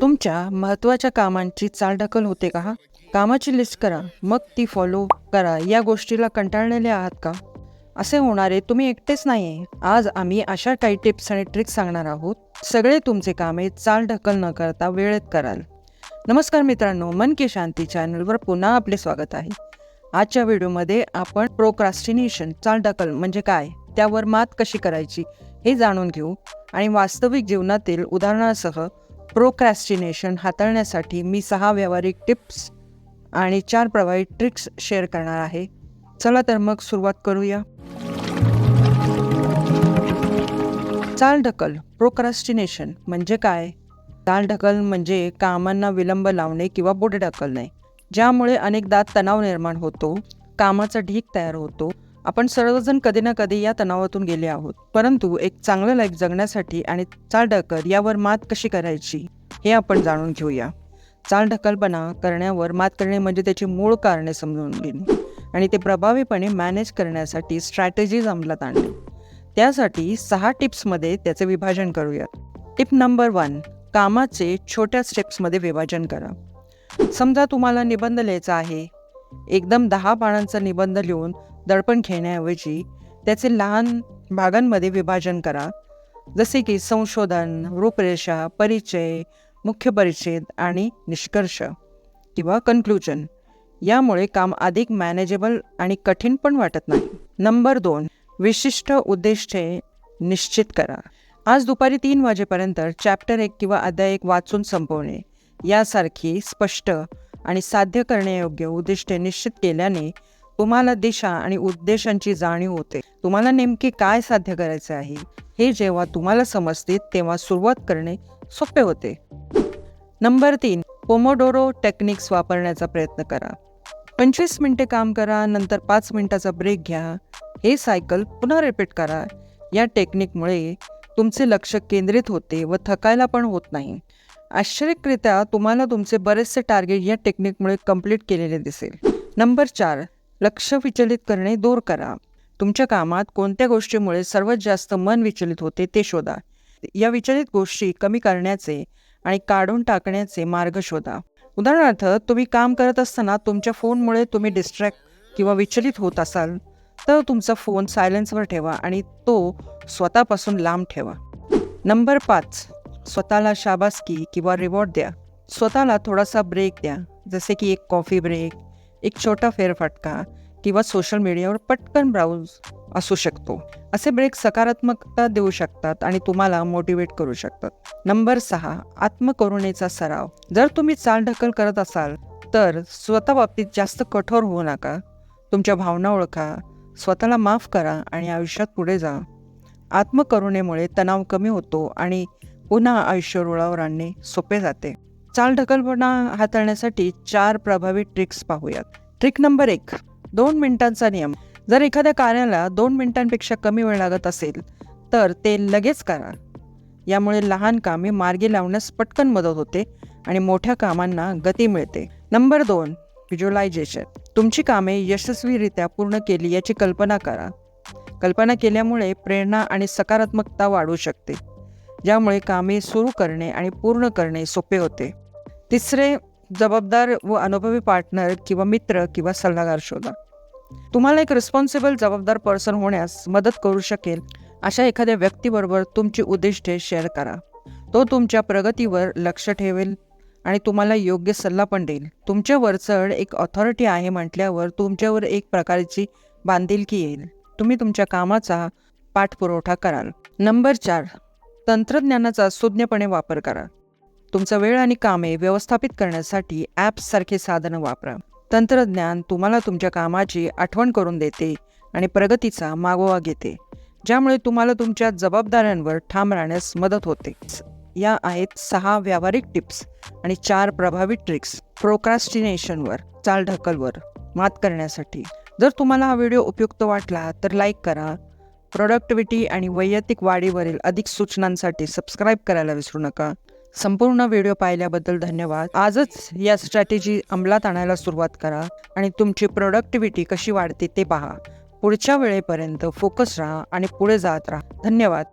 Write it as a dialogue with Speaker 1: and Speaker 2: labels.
Speaker 1: तुमच्या महत्त्वाच्या कामांची चालढकल होते का? कामाची लिस्ट करा. मग ती फॉलो करा. या गोष्टीला कंटाळलेले आहात का? असे होणारे तुम्ही एकटेच नाही आहे आज आम्ही अशा काही टिप्स आणि ट्रिक्स सांगणार आहोत. सगळे तुमचे कामे चालढकल न करता वेळेत कराल. नमस्कार मित्रांनो. मन की शांती चॅनलवर पुन्हा आपले स्वागत आहे. आजच्या व्हिडिओमध्ये आपण प्रोक्रास्टिनेशन चालढकल म्हणजे काय? त्यावर मात कशी करायची? हे जाणून घेऊ. आणि वास्तविक जीवनातील उदाहरणासह प्रोक्रॅस्टिनेशन हाताळण्यासाठी मी सहा व्यावहारिक टिप्स आणि चार प्रभावी ट्रिक्स शेअर करणार आहे. चला तर मग सुरुवात करूया. चाल ढकल प्रोक्रॅस्टिनेशन म्हणजे काय? चालढकल म्हणजे कामांना विलंब लावणे किंवा पुढे ढकलणे ज्यामुळे अनेकदा तणाव निर्माण होतो कामाचा ढीक तयार होतो आपण सर्वजण कधी ना कधी या तणावातून गेले आहोत. परंतु एक चांगलं लाईफ जगण्यासाठी आणि चालढकल यावर मात कशी करायची हे आपण जाणून घेऊया. चालढकलपणा करण्यावर मात करणे म्हणजे त्याची मूळ कारणे समजून घेणे आणि ते प्रभावीपणे मॅनेज करण्यासाठी स्ट्रॅटेजीज अंमलात आणणे. त्यासाठी सहा टिप्समध्ये त्याचे विभाजन करूयात. टिप नंबर वन कामाचे छोट्या स्टेप्समध्ये विभाजन करा. समजा तुम्हाला निबंध लिहायचा आहे. एकदम दहा पानांचा निबंध लिहून दडपण खेळण्याऐवजी त्याचे लहान भागांमध्ये विभाजन करा. जसे की संशोधन रूपरेषा परिचय मुख्य परिच्छेद आणि निष्कर्ष किंवा कन्क्लुजन यामुळे काम अधिक मॅनेजेबल आणि कठीण पण वाटत नाही. नंबर दोन विशिष्ट उद्दिष्टे निश्चित करा. आज दुपारी तीन वाजेपर्यंत चॅप्टर एक किंवा अध्याय एक वाचून संपवणे. यासारखी स्पष्ट आणि साध्य करण्यायोग्य उद्दिष्टे निश्चित केल्याने तुम्हाला दिशा आणि उद्देशांची जाणीव होते. तुम्हाला नेमके काय साध्य करायचे आहे? हे जेव्हा तुम्हाला समजते तेव्हा सुरुवात करणे सोपे होते. नंबर तीन पोमोडोरो टेक्निक्स वापरण्याचा प्रयत्न करा. पंचवीस मिनिटे काम करा नंतर पाच मिनिटाचा ब्रेक घ्या. हे सायकल पुन्हा रिपीट करा. या टेक्निकमुळे तुमचे लक्ष केंद्रित होते व थकायला पण होत नाही. आश्चर्यकरित्या तुम्हाला तुमचे बरेचसे टार्गेट या टेक्निकमुळे कंप्लीट केलेले दिसेल. नंबर चार लक्ष विचलित करणे दूर करा. तुमच्या कामात कोणत्या गोष्टीमुळे सर्वात जास्त मन विचलित होते ते शोधा. या विचलित गोष्टी कमी करण्याचे आणि काढून टाकण्याचे मार्ग शोधा. उदाहरणार्थ तुम्ही काम करत असताना तुमच्या फोनमुळे तुम्ही डिस्ट्रॅक्ट किंवा विचलित होत असाल तर तुमचा फोन सायलेन्सवर ठेवा आणि तो स्वतःपासून लांब ठेवा. नंबर पाच स्वतःला शाबासकी किंवा रिवॉर्ड द्या. स्वतःला थोडासा ब्रेक द्या. जसे की एक कॉफी ब्रेक एक छोटा फेरफटका किंवा सोशल मीडियावर पटकन ब्राउज असू शकतो. असे ब्रेक सकारात्मकता देऊ शकतात आणि तुम्हाला मोटिवेट करू शकतात. नंबर सहा आत्मकरुणेचा सराव. जर तुम्ही चालढकल करत असाल तर स्वतः बाबतीत जास्त कठोर होऊ नका. तुमच्या भावना ओळखा स्वतःला माफ करा आणि आयुष्यात पुढे जा. आत्मकरुणेमुळे तणाव कमी होतो आणि पुन्हा आयुष्य रुळावर आणणे सोपे जाते. चालढकलपणा हाताळण्यासाठी चार प्रभावी ट्रिक्स पाहूयात. ट्रिक नंबर एक दोन मिनिटांचा नियम. जर एखाद्या कार्याला दोन मिनिटांपेक्षा कमी वेळ लागत असेल तर ते लगेच करा. यामुळे लहान कामे मार्गी लावण्यास पटकन मदत होते आणि मोठ्या कामांना गती मिळते. नंबर दोन व्हिज्युअलायझेशन तुमची कामे यशस्वीरित्या पूर्ण केली याची कल्पना करा. कल्पना केल्यामुळे प्रेरणा आणि सकारात्मकता वाढू शकते. ज्यामुळे कामे सुरू करणे आणि पूर्ण करणे सोपे होते. तिसरे जबाबदार व अनुभवी पार्टनर किंवा मित्र किंवा सल्लागार शोधा. तुम्हाला एक रिस्पॉन्सिबल जबाबदार पर्सन होण्यास मदत करू शकेल अशा एखाद्या व्यक्तीबरोबर तुमची उद्दिष्टे शेअर करा. तो तुमच्या प्रगतीवर लक्ष ठेवेल आणि तुम्हाला योग्य सल्ला पण देईल. तुमच्या वरचढ एक ऑथॉरिटी आहे म्हटल्यावर तुमच्यावर एक प्रकारची बांधिलकी येईल. तुम्ही तुमच्या कामाचा पाठपुरवठा कराल. नंबर चार तंत्रज्ञानाचा सुज्ञपणे वापर करा. तुमचा वेळ आणि कामे व्यवस्थापित करण्यासाठी ॲप्ससारखे साधनं वापरा. तंत्रज्ञान तुम्हाला तुमच्या कामाची आठवण करून देते आणि प्रगतीचा मागोवा घेते ज्यामुळे तुम्हाला तुमच्या जबाबदाऱ्यांवर ठाम राहण्यास मदत होते. या आहेत सहा व्यावहारिक टिप्स आणि चार प्रभावी ट्रिक्स प्रोक्रास्टिनेशनवर चालढकलवर मात करण्यासाठी. जर तुम्हाला हा व्हिडिओ उपयुक्त वाटला तर लाईक करा प्रोडक्टिव्हिटी आणि वैयक्तिक वाढीवरील अधिक सूचनांसाठी सबस्क्राईब करायला विसरू नका. संपूर्ण व्हिडिओ पाहिल्याबद्दल धन्यवाद. आजच या स्ट्रॅटेजी अंमलात आणायला सुरुवात करा आणि तुमची प्रोडक्टिव्हिटी कशी वाढते ते पहा. पुढच्या वेळेपर्यंत फोकस राहा आणि पुढे जात राहा. धन्यवाद.